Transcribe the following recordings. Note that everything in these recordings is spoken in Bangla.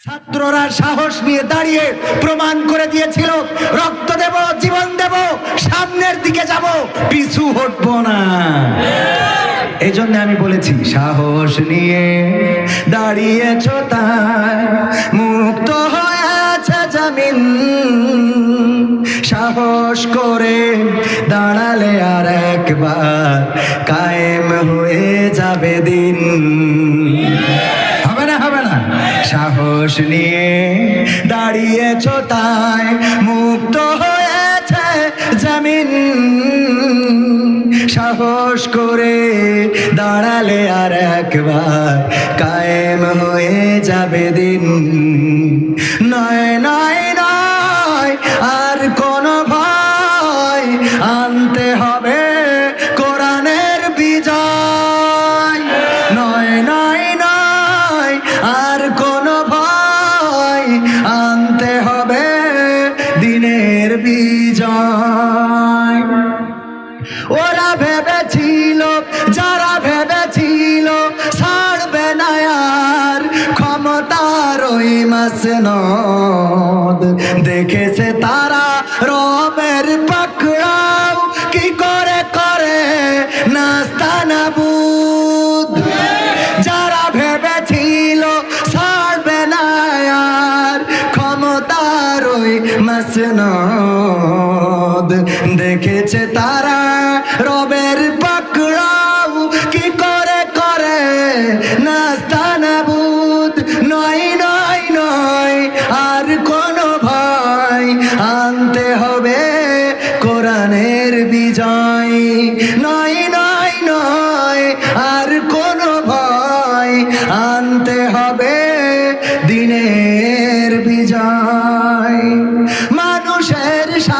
ছাত্ররা সাহস নিয়ে দাঁড়িয়ে প্রমাণ করে দিয়েছিল, রক্ত দেব, জীবন দেব, সামনের দিকে যাব, পিছু হটবো না। এই জন্য আমি বলেছি, সাহস নিয়ে দাঁড়িয়েছ তাই, মুক্ত হয়েছে জামিন। সাহস করে দাঁড়ালে আর একবার কায়েম হয়ে যাবে দিন। সাহস নিয়ে দাঁড়িয়েছ তাই মুক্ত হয়েছে জামিন। সাহস করে দাঁড়ালে আর একবার কায়েম হয়ে যাবে দিন। নয় নয় নয়, আর কোন ভয় আনতে হবে কোরআনের বিজয়। নয় নয় হবে দিনের বিজয়। ওরা ভেবেছিল, যারা ভেবেছিল ছাড়বে না আর, ক্ষমতার ওই মাসনদ। দেখেছে তারা মাসনদ দেখেছে তারা রবের পাকড়াও। কি করে করে? নাস্তানাবুদ নয় নয় নয়, আর কোনো ভয়। আনতে হবে কোরআনের বিজয়। নয় নয় নয়, আর কোনো ভয়। আনতে হবে দিনের বিজয়।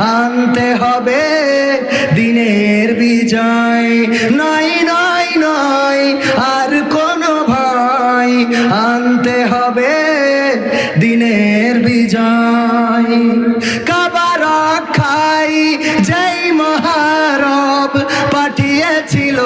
আনতে হবে দিনের বিজয়। নয় নয় নয়, আর কোনো ভয়। আনতে হবে দিনের বিজয়। কাবার খাই যেই মহারব পাঠিয়েছিল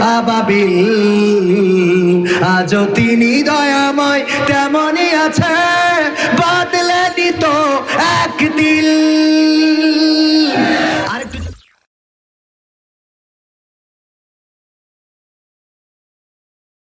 আবাবিল। আজও তিনি দয়াময় তেমনই আছে গঠিত এক দিল। আর